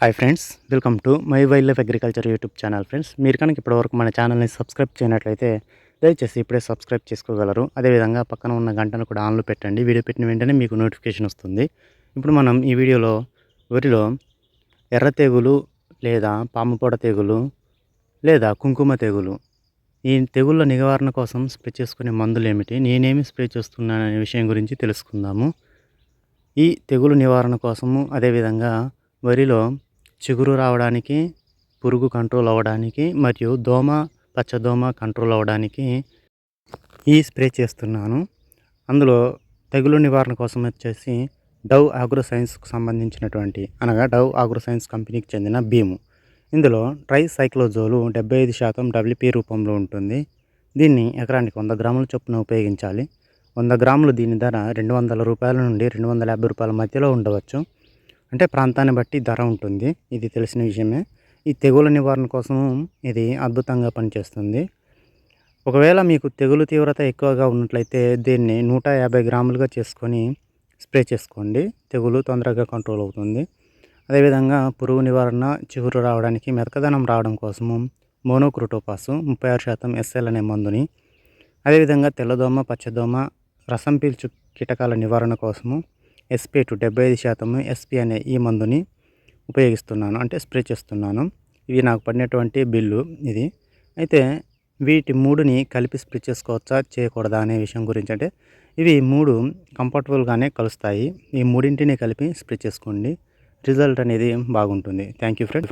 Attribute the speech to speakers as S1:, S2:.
S1: Hi friends welcome to my wild life agriculture YouTube channel friends మీరు కనుక ఇప్పటివరకు మన ఛానల్ని సబ్స్క్రైబ్ చేయనట్లయితే దయచేసి ఇప్పుడే సబ్స్క్రైబ్ చేసుకోగలరు. అదేవిధంగా పక్కన ఉన్న గంటను కూడా ఆన్లో పెట్టండి. వీడియో పెట్టిన వెంటనే మీకు నోటిఫికేషన్ వస్తుంది. ఇప్పుడు మనం ఈ వీడియోలో వరిలో ఎర్ర తెగులు లేదా పాముపొడ తెగులు లేదా కుంకుమ తెగులు ఈ తెగుళ్ళ నివారణ కోసం స్ప్రే చేసుకునే మందులు ఏమిటి? నేనేమి స్ప్రే చేస్తున్నాననే విషయం గురించి తెలుసుకుందాము. ఈ తెగులు నివారణ కోసము అదేవిధంగా వరిలో చిగురు రావడానికి పురుగు కంట్రోల్ అవ్వడానికి మరియు దోమ పచ్చదోమ కంట్రోల్ అవ్వడానికి ఈ స్ప్రే చేస్తున్నాను. అందులో తెగులు నివారణ కోసం వచ్చేసి డవ్ ఆగ్రో సైన్స్కు సంబంధించినటువంటి అనగా డవ్ ఆగ్రో సైన్స్ కంపెనీకి చెందిన భీము. ఇందులో ట్రై సైక్లోజోలు డెబ్బై ఐదు శాతం డబ్ల్యూపీ రూపంలో ఉంటుంది. దీన్ని ఎకరానికి వంద గ్రాముల చొప్పున ఉపయోగించాలి. వంద గ్రాములు దీని ధర రెండు వందల రూపాయల నుండి రెండు వందల యాభై రూపాయల మధ్యలో ఉండవచ్చు. అంటే ప్రాంతాన్ని బట్టి ధర ఉంటుంది. ఇది తెలిసిన విషయమే. ఈ తెగుల నివారణ కోసం ఇది అద్భుతంగా పనిచేస్తుంది. ఒకవేళ మీకు తెగులు తీవ్రత ఎక్కువగా ఉన్నట్లయితే దీన్ని నూట యాభై గ్రాములుగా చేసుకొని స్ప్రే చేసుకోండి. తెగులు తొందరగా కంట్రోల్ అవుతుంది. అదేవిధంగా పురుగు నివారణ చిగురు రావడానికి మెతకదనం రావడం కోసము మోనోక్రోటోపాసు ముప్పై ఆరు శాతం ఎస్ఎల్ అనే మందుని అదేవిధంగా తెల్లదోమ పచ్చదోమ రసం పీల్చు కీటకాల నివారణ కోసము ఎస్పీ టు డెబ్బై ఐదు శాతము ఎస్పీ అనే ఈ మందుని ఉపయోగిస్తున్నాను అంటే స్ప్రే చేస్తున్నాను. ఇవి నాకు పడినటువంటి బిల్లు ఇది. అయితే వీటి మూడుని కలిపి స్ప్రే చేసుకోవచ్చా చేయకూడదా అనే విషయం గురించి అంటే ఇవి మూడు కంఫర్టబుల్గానే కలుస్తాయి. ఈ మూడింటిని కలిపి స్ప్రే చేసుకోండి. రిజల్ట్ అనేది బాగుంటుంది. Thank you friends